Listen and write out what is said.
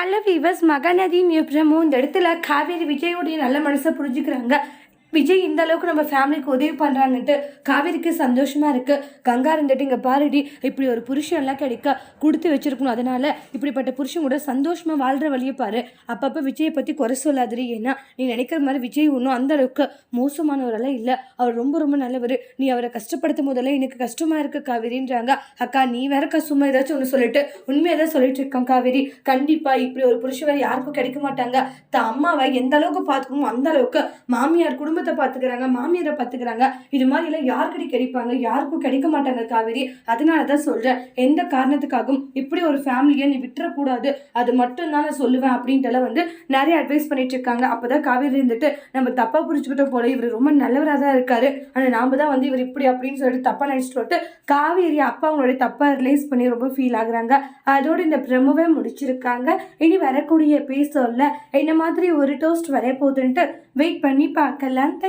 Hello viewers மகாநதியின் promo இந்த இடத்துல காவேரி விஜயோடைய நல்ல மனசை புரிஞ்சுக்கிறாங்க. விஜய் இந்த அளவுக்கு நம்ம ஃபேமிலிக்கு உதவி பண்ணுறாங்கன்ட்டு காவேரிக்கு சந்தோஷமாக இருக்குது கங்கா இருந்துட்டு இங்கே பாருடி இப்படி ஒரு புருஷன்லாம் கிடைக்க கொடுத்து வச்சிருக்கணும். அதனால் இப்படிப்பட்ட புருஷன் கூட சந்தோஷமாக வாழ்கிற வழியை பாரு. அப்பப்போ விஜயை பற்றி குறை சொல்லாதிரி ஏன்னா நீ நினைக்கிற மாதிரி விஜய் ஒன்றும் அந்த அளவுக்கு மோசமானவரெல்லாம் இல்லை. அவர் ரொம்ப ரொம்ப நல்லவர். நீ அவரை கஷ்டப்படுத்தும் போதெல்லாம் எனக்கு கஷ்டமாக இருக்கு காவேரின்றாங்க. அக்கா நீ வேற கஷ்டமாக ஏதாச்சும் ஒன்று சொல்லிட்டு உண்மையை தான் சொல்லிட்டு இருக்கான் காவேரி. கண்டிப்பாக இப்படி ஒரு புருஷன் வேறு யாருக்கும் கிடைக்க மாட்டாங்க. தான் அம்மாவை எந்த அளவுக்கு பார்த்துக்கணுமோ அந்த அளவுக்கு மாமியார் குடும்பத்தை பார்த்துக்கிறாங்க மாமியாரை பார்த்துக்கிறாங்க இது மாதிரி எல்லாம் கிடைப்பாங்க? யாருக்கும் கிடைக்க மாட்டாங்க காவேரி. அதனால தான் சொல்கிறேன் எந்த காரணத்துக்காகவும் இப்படி ஒரு ஃபேமிலியை நீ விட்டுறக்கூடாது. அது மட்டும் தான் நான் சொல்லுவேன் அப்படின்ட்டுலாம் வந்து நிறைய அட்வைஸ் பண்ணிட்டு இருக்காங்க. அப்போ தான் காவேரி இருந்துட்டு நம்ம தப்பாக புரிஞ்சுக்கிட்ட போல இவர் ரொம்ப நல்லவராக தான் இருக்காரு. ஆனால் நாம் தான் வந்து இவர் இப்படி அப்படின்னு சொல்லிட்டு தப்பாக நினச்சிட்டு வந்துட்டு காவேரி அப்பா அவங்களுடைய தப்பாக ரிலைஸ் பண்ணி ரொம்ப ஃபீல் ஆகுறாங்க. அதோட இந்த பிரமுவை முடிச்சிருக்காங்க. இனி வரக்கூடிய எபிசோட்ல என்ன மாதிரி ஒரு டோஸ்ட் வரைய போகுதுன்ட்டு வெயிட் பண்ணி பார்க்கலாம். and thank